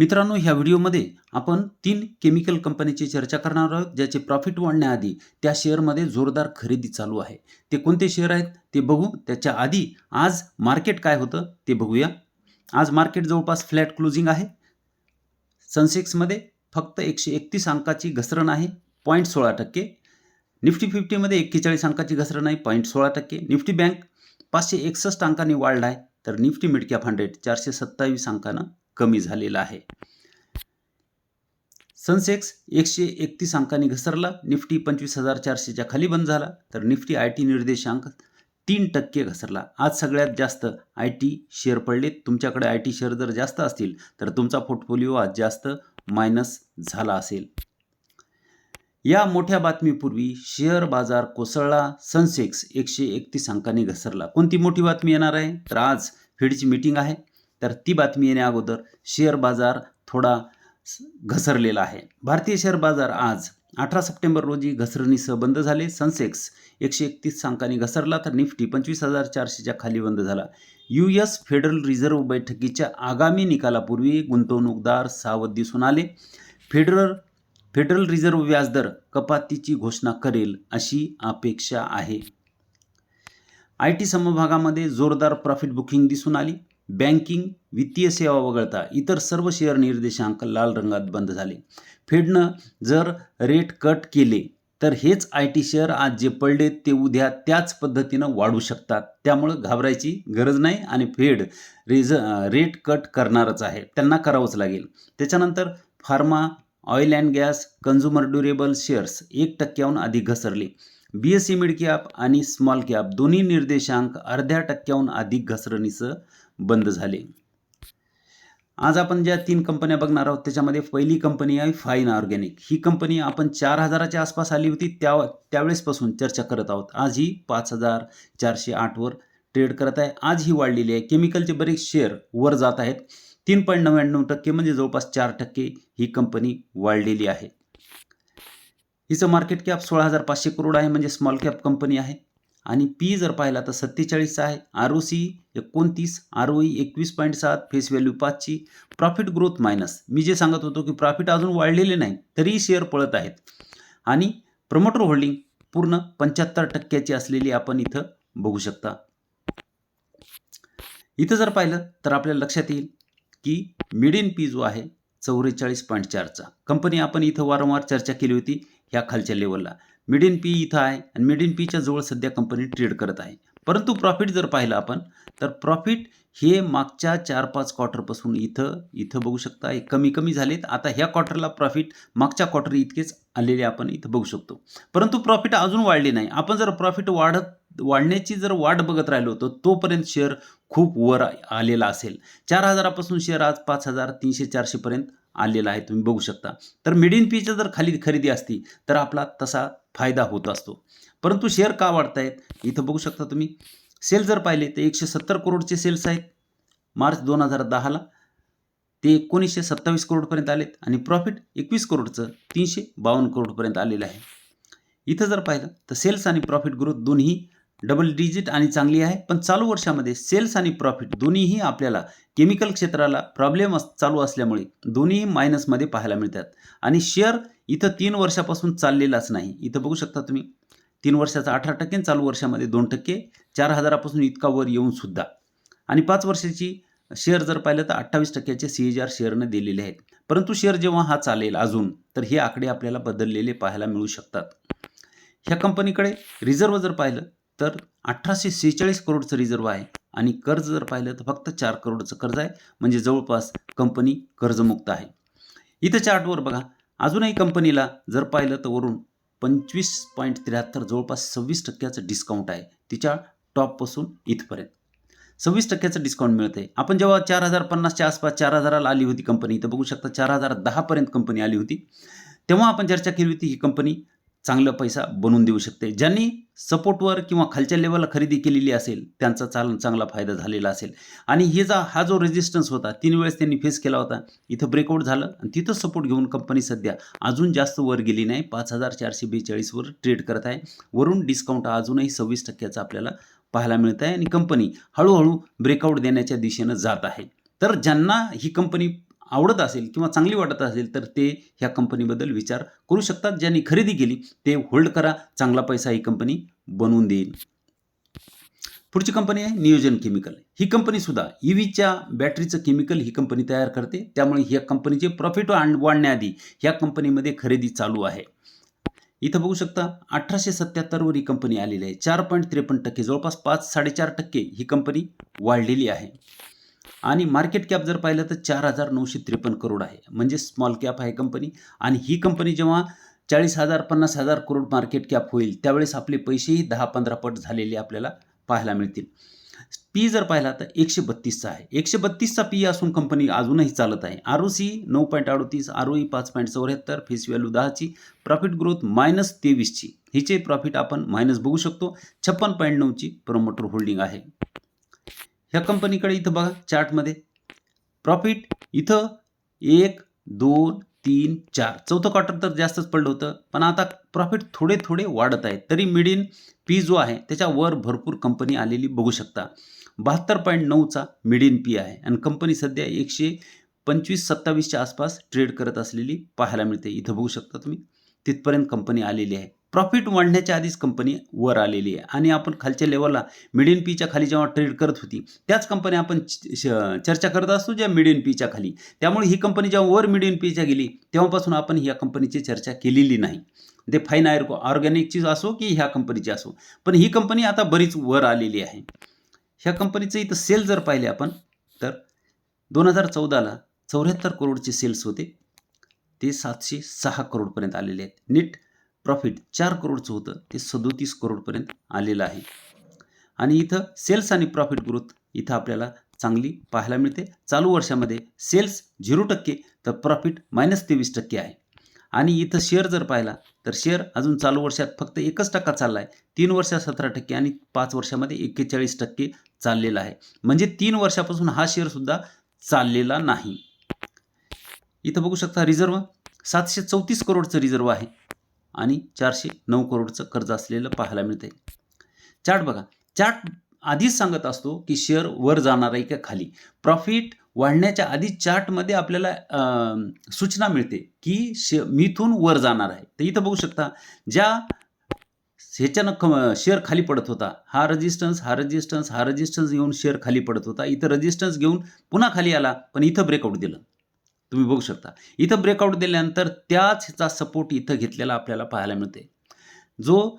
मित्रांनो ह्या व्हिडिओमध्ये आपण तीन केमिकल कंपनीची चर्चा करणार आहोत ज्याचे प्रॉफिट वाढण्याआधी त्या शेअरमध्ये जोरदार खरेदी चालू आहे. ते कोणते शेअर आहेत ते बघू. त्याच्या आधी आज मार्केट काय होतं ते बघूया. आज मार्केट जवळपास फ्लॅट क्लोजिंग आहे. सनसेक्समध्ये फक्त एकशे एकतीस अंकाची घसरण आहे पॉईंट सोळा टक्के. निफ्टी फिफ्टीमध्ये एक्केचाळीस अंकाची घसरण आहे पॉईंट सोळा टक्के. निफ्टी बँक पाचशे एकसष्ट अंकांनी वाढला आहे तर निफ्टी मिडकॅप हंड्रेड चारशे सत्तावीस अंकानं कमी झालेला आहे. सनसेक्स एकशे एकतीस अंकांनी घसरला निफ्टी पंचवीस हजार चारशेच्या खाली बंद झाला तर निफ्टी आय टी निर्देशांक तीन टक्के घसरला. आज सगळ्यात जास्त आय टी शेअर पडले तुमच्याकडे आय टी शेअर जर जास्त असतील तर तुमचा पोर्टफोलिओ आज जास्त मायनस झाला असेल. या मोठ्या बातमीपूर्वी शेअर बाजार कोसळला सनसेक्स एकशे एकतीस अंकांनी घसरला. कोणती मोठी बातमी येणार आहे? तर आज फिडची मीटिंग आहे. तर ती बातमी येण्या अगोदर शेअर बाजार थोडा घसरलेला आहे. भारतीय शेअर बाजार आज अठरा सप्टेंबर रोजी घसरणीसह बंद झाले. सनसेक्स एकशे एकतीस अंकांनी घसरला तर निफ्टी पंचवीस हजार चारशेच्या खाली बंद झाला. यू एस फेडरल रिझर्व्ह बैठकीच्या आगामी निकालापूर्वी गुंतवणूकदार सावध दिसून आले. फेडरल फेडरल रिझर्व्ह व्याजदर कपातीची घोषणा करेल अशी अपेक्षा आहे. आय टी समभागामध्ये जोरदार प्रॉफिट बुकिंग दिसून आली. बँकिंग वित्तीय सेवा वगळता इतर सर्व शेअर निर्देशांक लाल रंगात बंद झाले. फेडनं जर रेट कट केले तर हेच आय टी शेअर आज जे पडले ते उद्या त्याच पद्धतीनं वाढू शकतात. त्यामुळं घाबरायची गरज नाही आणि फेड रेज रेट कट करणारच आहे. त्यांना करावंच लागेल. त्याच्यानंतर pharma oil and gas consumer durable shares एक टक्क्याहून अधिक घसरले. B S C mid cap आणि स्मॉल कॅप दोन्ही निर्देशांक अर्ध्या टक्क्याहून अधिक घसरणीचं बंद झाले. आज आपण ज्या तीन कंपन्या बघणार आहोत त्याच्यामध्ये पहिली कंपनी आहे फाईन ऑर्गॅनिक. ही कंपनी आपण चार हजाराच्या आसपास आली होती त्या त्यावेळेसपासून चर्चा करत आहोत. आज ही पाच हजार चारशे आठवर ट्रेड करत आहे. आज ही वाढलेली आहे. केमिकलचे बरेच शेअर वर जात आहेत. तीन पॉईंट नव्याण्णव टक्के म्हणजे जवळपास चार टक्के ही कंपनी वाढलेली आहे. हिचं मार्केट कॅप सोळा हजार पाचशे करोड आहे म्हणजे स्मॉल कॅप कंपनी आहे. आणि पी जर पाहिला तर सत्तेचाळीसचा आहे. आर ओ सी एकोणतीस आर ओ ई एकवीस पॉईंट सात फेस व्हॅल्यू पाचची प्रॉफिट ग्रोथ मायनस. मी जे सांगत होतो की प्रॉफिट अजून वाढलेले नाही तरीही शेअर पळत आहेत. आणि प्रमोटर होल्डिंग पूर्ण पंच्याहत्तर टक्क्याची असलेली आपण इथं बघू शकता. इथं जर पाहिलं तर आपल्याला लक्षात येईल की मिड इन पी जो आहे चौवेचाळीस पॉईंट चारचा कंपनी आपण इथं वारंवार चर्चा केली होती ह्या खालच्या लेवलला मिड इन पी इथं आहे आणि मिड इन पीच्या जवळ सध्या कंपनी ट्रेड करत आहे. परंतु प्रॉफिट जर पाहिलं आपण तर प्रॉफिट हे मागच्या चार पाच क्वार्टरपासून इथं इथं बघू शकता. हे कमी कमी झालेत. आता ह्या क्वार्टरला प्रॉफिट मागच्या क्वार्टर इतकेच आलेले आपण इथं बघू शकतो. परंतु प्रॉफिट अजून वाढले नाही. आपण जर प्रॉफिट वाढत वाढण्याची जर वाट बघत राहिलो तर तोपर्यंत शेअर खूप वर आलेला असेल. चार हजारापासून शेअर आज पाच हजार तीनशे चारशेपर्यंत आलेला आहे. तुम्ही बघू शकता. तर मिड इन पीच्या जर खाली खरेदी असती तर आपला तसा फायदा होत असतो. परंतु शेअर का वाढत आहेत इथं बघू शकता तुम्ही. सेल जर पाहिले तर एकशे सत्तर करोडचे सेल्स आहेत. मार्च दोन हजार दहाला ते एकोणीसशे सत्तावीस करोडपर्यंत आलेत आणि प्रॉफिट एकवीस करोडचं तीनशे बावन्न करोडपर्यंत आलेलं आहे. इथं जर पाहिलं तर सेल्स आणि प्रॉफिट ग्रोथ दोन्ही डबल डिजिट आणि चांगली आहे. पण चालू वर्षामध्ये सेल्स आणि प्रॉफिट दोन्हीही आपल्याला केमिकल क्षेत्राला प्रॉब्लेम अस चालू असल्यामुळे दोन्ही मायनसमध्ये पाहायला मिळतात. आणि शेअर इथं तीन वर्षापासून चाललेलाच नाही. इथं बघू शकता तुम्ही तीन वर्षाचा अठरा टक्के चालू वर्षामध्ये दोन टक्के चार हजारापासून इतका वर येऊन सुद्धा. आणि पाच वर्षाची शेअर जर पाहिलं तर अठ्ठावीस टक्क्याचे सी एच आर शेअरने दिलेले आहेत. परंतु शेअर जेव्हा हा चालेल अजून तर हे आकडे आपल्याला बदललेले पाहायला मिळू शकतात. ह्या कंपनीकडे रिझर्व जर पाहिलं तर अठराशे सेहेचाळीस करोडचं रिझर्व आहे. आणि कर्ज जर पाहिलं तर फक्त चार करोडचं कर्ज आहे. म्हणजे जवळपास कंपनी कर्जमुक्त आहे. इथं चार्टवर बघा अजूनही कंपनीला जर पाहिलं तर वरून पंचवीस पॉईंट त्र्याहत्तर जवळपास सव्वीस टक्क्याचं डिस्काउंट आहे. तिच्या टॉपपासून इथपर्यंत. सव्वीस टक्क्याचं डिस्काउंट मिळत आहे आपण जेव्हा चार हजार पन्नासच्या आसपास चार हजाराला आली होती कंपनी तर बघू शकता चार हजार दहापर्यंत कंपनी आली होती. तेव्हा आपण चर्चा केली होती ही कंपनी चांगला पैसा बनवून देऊ शकते. ज्यांनी सपोर्टवर किंवा खालच्या लेवलला खरेदी केलेली असेल त्यांचा चाल चांगला फायदा झालेला असेल. आणि हे जा हा जो रेजिस्टन्स होता तीन वेळेस त्यांनी फेस केला होता. इथं ब्रेकआउट झालं आणि तिथं सपोर्ट घेऊन कंपनी सध्या अजून जास्त वर गेली नाही. पाच हजार चारशे बेचाळीसवर ट्रेड करत आहे. वरून डिस्काउंट अजूनही सव्वीस टक्क्याचा आपल्याला पाहायला मिळत आहे आणि कंपनी हळूहळू ब्रेकआउट देण्याच्या दिशेनं जात आहे. तर ज्यांना ही कंपनी आवडत असेल किंवा चांगली वाटत असेल तर ते ह्या कंपनीबद्दल विचार करू शकतात. ज्यांनी खरेदी केली ते होल्ड करा. चांगला पैसा ही कंपनी बनवून देईल. पुढची कंपनी आहे नियोजन केमिकल. ही कंपनीसुद्धा ई व्हीच्या बॅटरीचं केमिकल ही कंपनी तयार करते. त्यामुळे ह्या कंपनीचे प्रॉफिट वाढण्याआधी ह्या कंपनीमध्ये खरेदी चालू आहे. इथं बघू शकता अठराशे सत्याहत्तरवर ही कंपनी आलेली आहे. चार पॉईंट त्रेपन्न टक्के जवळपास पाच साडेचार टक्के ही कंपनी वाढलेली आहे. आणि मार्केट कॅप जर पाहिलं तर चार हजार नऊशे त्रेपन्न करोड आहे. म्हणजे स्मॉल कॅप आहे कंपनी आणि ही कंपनी जेव्हा चाळीस हजार पन्नास हजार करोड मार्केट कॅप होईल त्यावेळेस आपले पैसेही दहा पंधरा पट झालेले आपल्याला पाहायला मिळतील. पी जर पाहिला तर एकशे बत्तीसचा आहे. एकशे बत्तीसचा पी असून कंपनी अजूनही चालत आहे. आर ओ सी नऊ पॉईंट अडोतीस आर ओ ई पाच पॉईंट चौऱ्याहत्तर फेस व्हॅल्यू दहाची प्रॉफिट ग्रोथ मायनस तेवीसची. हिचे प्रॉफिट आपण मायनस बघू शकतो. छप्पन पॉईंट नऊची प्रोमोटर होल्डिंग आहे. ह्या कंपनीकडे इथं बघा चार्टमध्ये. प्रॉफिट इथं एक दोन तीन चार. चौथं क्वार्टर तर जास्तच पडलं होतं पण आता प्रॉफिट थोडे थोडे वाढत आहेत. तरी मिड इन पी जो आहे त्याच्यावर भरपूर कंपनी आलेली बघू शकता. बहात्तर पॉईंट नऊचा मिड इन पी आहे आणि कंपनी सध्या एकशे पंचवीस सत्तावीसच्या आसपास ट्रेड करत असलेली पाहायला मिळते. इथं बघू शकता तुम्ही तिथपर्यंत कंपनी आलेली आहे. प्रॉफिट वाढण्याच्या आधीच कंपनी वर आलेली आहे. आणि आपण खालच्या लेवलला मिडियन पीच्या खाली जेव्हा ट्रेड करत होती त्याच कंपनी आपण श- चर्चा करत असतो ज्या मिडियन पीच्या खाली. त्यामुळे ही कंपनी जेव्हा वर मिडियन पीच्या गेली तेव्हापासून आपण ह्या कंपनीची चर्चा केलेली नाही. ते फाईन आयर ऑर्गॅनिकची असो की ह्या कंपनीची असो. पण ही कंपनी आता बरीच वर आलेली आहे. ह्या कंपनीचं इथं सेल जर पाहिले आपण तर दोन हजार चौदाला चौऱ्याहत्तर करोडचे सेल्स होते. ते सातशे सहा करोडपर्यंत आलेले आहेत. नीट प्रॉफिट चार करोडचं होतं. ते सदोतीस करोडपर्यंत आलेलं आहे. आणि इथं सेल्स आणि प्रॉफिट ग्रोथ इथं आपल्याला चांगली पाहायला मिळते. चालू वर्षामध्ये सेल्स झिरो टक्के तर प्रॉफिट मायनस तेवीस टक्के आहे. आणि इथं शेअर जर पाहिला तर शेअर अजून चालू वर्षात फक्त एकच टक्का चालला आहे तीन वर्षात सतरा टक्के आणि पाच वर्षामध्ये एक्केचाळीस टक्के चाललेला आहे. म्हणजे तीन वर्षापासून हा शेअरसुद्धा चाललेला नाही. इथं बघू शकता रिझर्व सातशे चौतीस करोडचं रिझर्व आहे. आणि चारशे नऊ करोडचं कर्ज असलेलं पाहायला मिळते चार्ट बघा. चार्ट आधीच सांगत असतो की शेअर वर जाणार आहे का खाली. प्रॉफिट वाढण्याच्या आधी चार्टमध्ये आपल्याला सूचना मिळते की शे मिथून वर जाणार आहे. तर इथं बघू शकता ज्या ह्याच्यानं ख शेअर खाली पडत होता हा रजिस्टन्स हा रजिस्टन्स हा रजिस्टन्स घेऊन शेअर खाली पडत होता. इथं रजिस्टन्स घेऊन पुन्हा खाली आला पण इथं ब्रेकआउट दिलं. तुम्ही बघू शकता. इथं ब्रेकआउट दिल्यानंतर त्याच ह्याचा सपोर्ट इथं घेतलेला आपल्याला पाहायला मिळते जो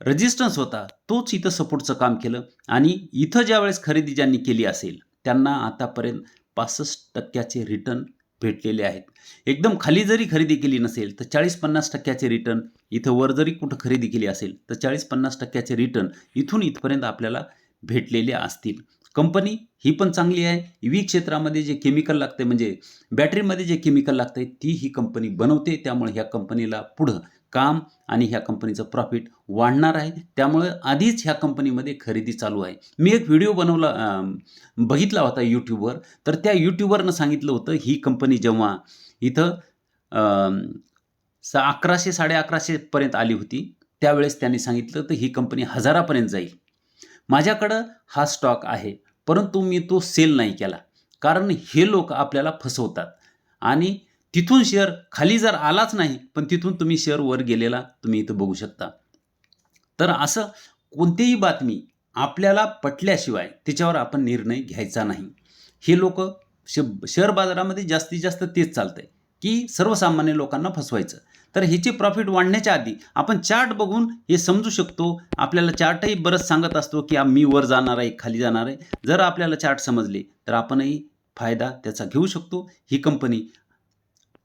रजिस्टन्स होता तोच इथं सपोर्टचं काम केलं आणि इथं ज्या वेळेस खरेदी ज्यांनी केली असेल त्यांना आतापर्यंत पासष्ट टक्क्याचे रिटर्न भेटलेले आहेत. एकदम खाली जरी खरेदी केली नसेल तर चाळीस पन्नास टक्क्याचे रिटर्न इथं वर जरी कुठं खरेदी केली असेल तर चाळीस पन्नास टक्क्याचे रिटर्न इथून इथपर्यंत आपल्याला भेटलेले असतील. कंपनी ही पण चांगली आहे. ई व्ही क्षेत्रामध्ये जे केमिकल लागते म्हणजे बॅटरीमध्ये जे केमिकल लागते ती ही कंपनी बनवते. त्यामुळे ह्या कंपनीला पुढं काम आणि ह्या कंपनीचं प्रॉफिट वाढणार आहे. त्यामुळे आधीच ह्या कंपनीमध्ये खरेदी चालू आहे. मी एक व्हिडिओ बनवला बघितला होता यूट्यूबवर तर त्या यूट्यूबवरनं सांगितलं होतं ही कंपनी जेव्हा इथं सा स अकराशे साडे अकराशेपर्यंत आली होती त्यावेळेस त्यांनी सांगितलं तर ही कंपनी हजारापर्यंत जाईल. माझ्याकडं हा स्टॉक आहे परंतु मी तो सेल नाही केला. कारण हे लोक आपल्याला फसवतात. आणि तिथून शेअर खाली जर आलाच नाही पण तिथून तुम्ही शेअर वर गेलेला तुम्ही इथं बघू शकता. तर असं कोणतीही बातमी आपल्याला पटल्याशिवाय त्याच्यावर आपण निर्णय घ्यायचा नाही. हे लोक श शेअर बाजारामध्ये जास्तीत जास्त तेच चालतं आहे की सर्वसामान्य लोकांना फसवायचं. तर ह्याची प्रॉफिट वाढण्याच्या आधी आपण चार्ट बघून हे समजू शकतो. आपल्याला चार्टही बरंच सांगत असतो की मी वर जाणार आहे खाली जाणार आहे. जर आपल्याला चार्ट समजले तर आपणही फायदा त्याचा घेऊ शकतो. ही कंपनी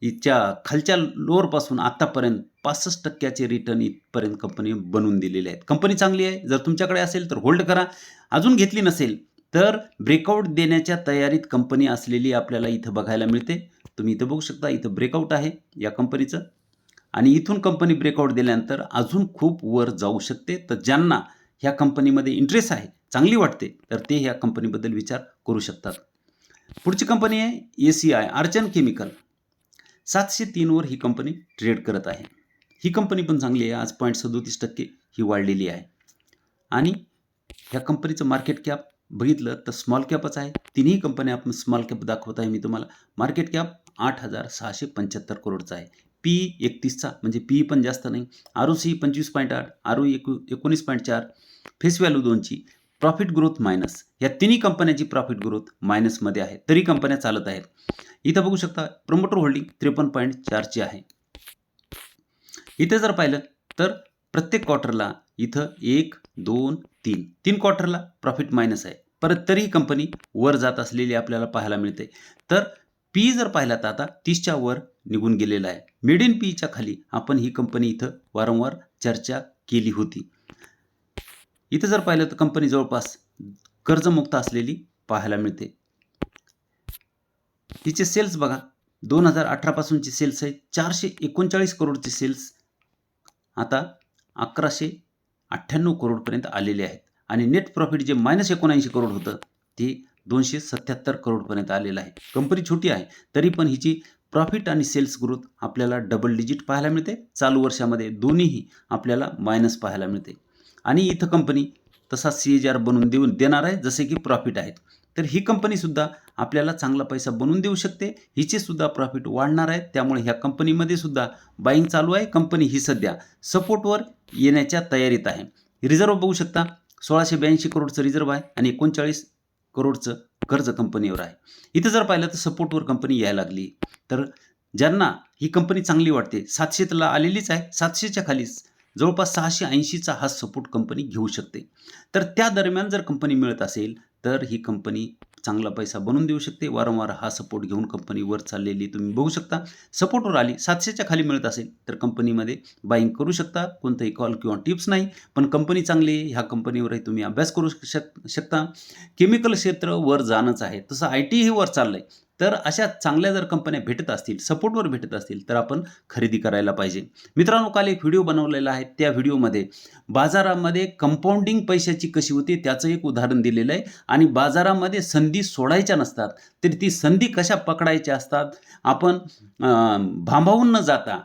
हिच्या खालच्या लोअरपासून आत्तापर्यंत पासष्ट टक्क्याचे रिटर्न इथपर्यंत कंपनी बनवून दिलेले आहेत. कंपनी चांगली आहे. जर तुमच्याकडे असेल तर होल्ड करा. अजून घेतली नसेल तर ब्रेकआउट देण्याच्या तयारीत कंपनी असलेली आपल्याला इथं बघायला मिळते. तुम्ही इथं बघू शकता इथं ब्रेकआउट आहे या कंपनीचं आणि इथून कंपनी ब्रेकआउट दिल्यानंतर अजून खूप वर जाऊ शकते. तर ज्यांना ह्या कंपनीमध्ये इंटरेस्ट आहे चांगली वाटते तर ते ह्या कंपनीबद्दल विचार करू शकतात. पुढची कंपनी आहे A C I Archean chemical सातशे तीनवर ही कंपनी ट्रेड करत आहे. ही कंपनी पण चांगली आहे आज पॉईंट सदोतीस टक्के ही वाढलेली आहे. आणि ह्या कंपनीचं मार्केट कॅप बघितलं तर स्मॉल कॅपच आहे. तिन्ही कंपन्या आपण स्मॉल कॅप दाखवत आहे मी तुम्हाला. मार्केट कॅप आठ हजार सहाशे पंच्याहत्तर करोडचा आहे. पी एकतीसचा म्हणजे पी पण जास्त नाही. आर ओ सी पंचवीस पॉईंट आठ आर ओ एकू एकोणीस पॉईंट चार फेस व्हॅल्यू दोनची प्रॉफिट ग्रोथ मायनस या तिन्ही कंपन्यांची प्रॉफिट ग्रोथ मायनसमध्ये आहे. तरी कंपन्या चालत आहेत. इथं बघू शकता प्रमोटर होल्डिंग त्रेपन्न पॉईंट चारची आहे. इथे जर पाहिलं तर प्रत्येक क्वार्टरला इथं एक दोन तीन तीन क्वार्टरला प्रॉफिट मायनस आहे. परत तरीही कंपनी वर जात असलेली आपल्याला पाहायला मिळते. तर पी जर पाहिला तर आता तीसच्या वर निघून गेलेला आहे. मिड इन पीच्या खाली आपण ही कंपनी इथं वारंवार चर्चा केली होती. इथं जर पाहिलं तर कंपनी जवळपास कर्जमुक्त असलेली पाहायला मिळते. तिचे सेल्स बघा दोन हजार अठरापासूनचे सेल्स आहेत चारशे एकोणचाळीस करोडचे सेल्स आता अकराशे अठ्ठ्याण्णव करोडपर्यंत आलेले आहेत. आणि नेट प्रॉफिट जे मायनस एकोणऐंशी करोड होतं ते दोनशे सत्याहत्तर करोडपर्यंत आलेला आहे. कंपनी छोटी आहे तरी पण हिची प्रॉफिट आणि सेल्स ग्रोथ आपल्याला डबल डिजिट पाहायला मिळते. चालू वर्षामध्ये दोन्हीही आपल्याला मायनस पाहायला मिळते. आणि इथं कंपनी तसा सी एच आर बनवून देऊन देणार आहे जसे की प्रॉफिट आहेत. तर ही कंपनीसुद्धा आपल्याला चांगला पैसा बनवून देऊ शकते. हिचे सुद्धा प्रॉफिट वाढणार आहे. त्यामुळे ह्या कंपनीमध्ये सुद्धा बाईंग चालू आहे. कंपनी ही सध्या सपोर्टवर येण्याच्या तयारीत आहे. रिझर्व बघू शकता. सोळाशे ब्याऐंशी करोडचं रिझर्व आहे आणि एकोणचाळीस करोडचं कर्ज कंपनीवर आहे. इथं जर पाहिलं तर सपोर्टवर कंपनी यायला लागली. तर ज्यांना ही कंपनी चांगली वाटते सातशेला आलेलीच आहे सातशेच्या खालीच जवळपास सहाशे ऐंशीचा हा सपोर्ट कंपनी घेऊ शकते. तर त्या दरम्यान जर कंपनी मिळत असेल तर ही कंपनी चांगला पैसा बनवून देऊ शकते. वारंवार हा सपोर्ट घेऊन कंपनी वर चाललेली तुम्ही बघू शकता. सपोर्टवर आली सातशेच्या खाली मिळत असेल तर कंपनीमध्ये बाईंग करू शकता. कोणताही कॉल किंवा टिप्स नाही पण कंपनी चांगली ह्या कंपनीवरही तुम्ही अभ्यास करू शक शकता. केमिकल क्षेत्र वर जाणंच आहे. तसं आय टीही वर चाललं आहे तर अशा चांगल्या जर कंपन्या भेटत असतील सपोर्टवर भेटत असतील तर आपण खरेदी करायला पाहिजे. मित्रांनो काल एक व्हिडिओ बनवलेला आहे. त्या व्हिडिओमध्ये बाजारामध्ये कंपाऊंडिंग पैशाची कशी होती त्याचं एक उदाहरण दिलेलं आहे. आणि बाजारामध्ये संधी सोडायच्या नसतात तरी ती संधी कशा पकडायच्या असतात? आपण भांबावून न जाता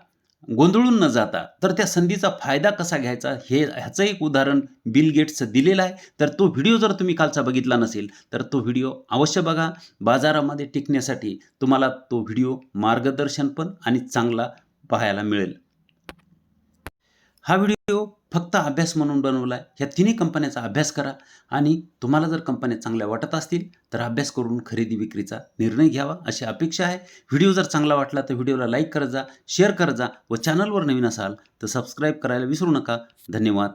गोंधळून न जाता तर त्या संधीचा फायदा कसा घ्यायचा? हे ह्याचं एक उदाहरण बिल गेट्सचं दिलेलं आहे. तर तो व्हिडिओ जर तुम्ही कालचा बघितला नसेल तर तो व्हिडिओ अवश्य बघा. बाजारामध्ये टिकण्यासाठी तुम्हाला तो व्हिडिओ मार्गदर्शन पण आणि चांगला पाहायला मिळेल. हा व्हिडिओ फक्त अभ्यास म्हणून बनवला आहे ह्या तिन्ही कंपन्याचा अभ्यास करा. आणि तुम्हाला जर कंपन्या चांगल्या वाटत असतील तर अभ्यास करून खरेदी विक्रीचा निर्णय घ्यावा अशी अपेक्षा आहे. व्हिडिओ जर चांगला वाटला तर व्हिडिओला लाईक करत जा शेअर करत जा व चॅनलवर नवीन असाल तर सबस्क्राईब करायला विसरू नका. धन्यवाद.